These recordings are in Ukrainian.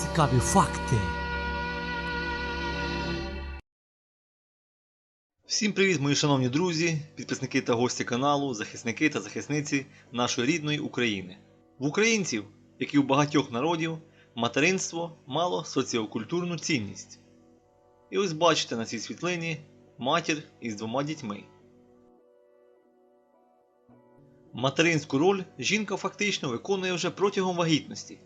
Цікаві факти. Всім привіт, мої шановні друзі, підписники та гості каналу, захисники та захисниці нашої рідної України. В українців, як і у багатьох народів, материнство мало соціокультурну цінність. І ось бачите на цій світлині матір із двома дітьми. Материнську роль жінка фактично виконує вже протягом вагітності,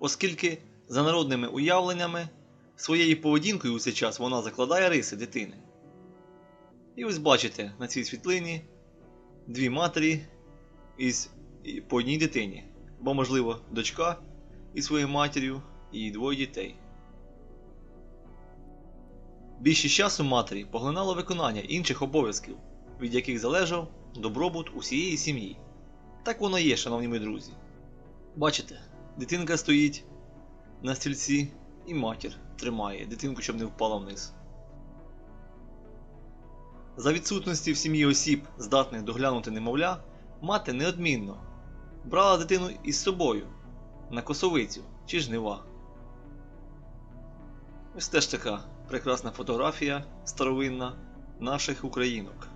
оскільки, за народними уявленнями, своєю поведінкою у цей час вона закладає риси дитини. І ось бачите на цій світлині дві матері із по одній дитині, бо, можливо, дочка із своєю матір'ю і двоє дітей. Більшість часу матері поглинало виконання інших обов'язків, від яких залежав добробут усієї сім'ї. Так воно є, шановні мої друзі. Бачите, дитинка стоїть на стільці, і матір тримає дитинку, щоб не впала вниз. За відсутності в сім'ї осіб, здатних доглянути немовля, мати неодмінно брала дитину із собою на косовицю чи жнива. Ось теж така прекрасна фотографія старовинна наших українок.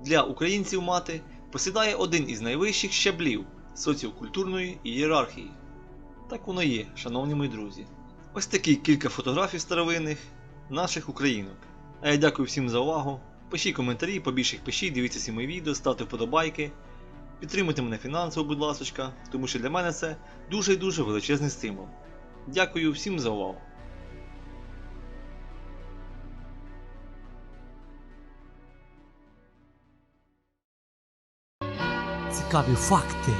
Для українців мати посідає один із найвищих щаблів соціокультурної ієрархії. Так воно є, шановні мої друзі. Ось такі кілька фотографій старовинних наших українок. А я дякую всім за увагу. Пишіть коментарі, побільше їх пишіть, дивіться всі мої відео, ставте вподобайки. Підтримуйте мене фінансово, будь ласка, тому що для мене це дуже і дуже величезний стимул. Дякую всім за увагу. Цікаві факти.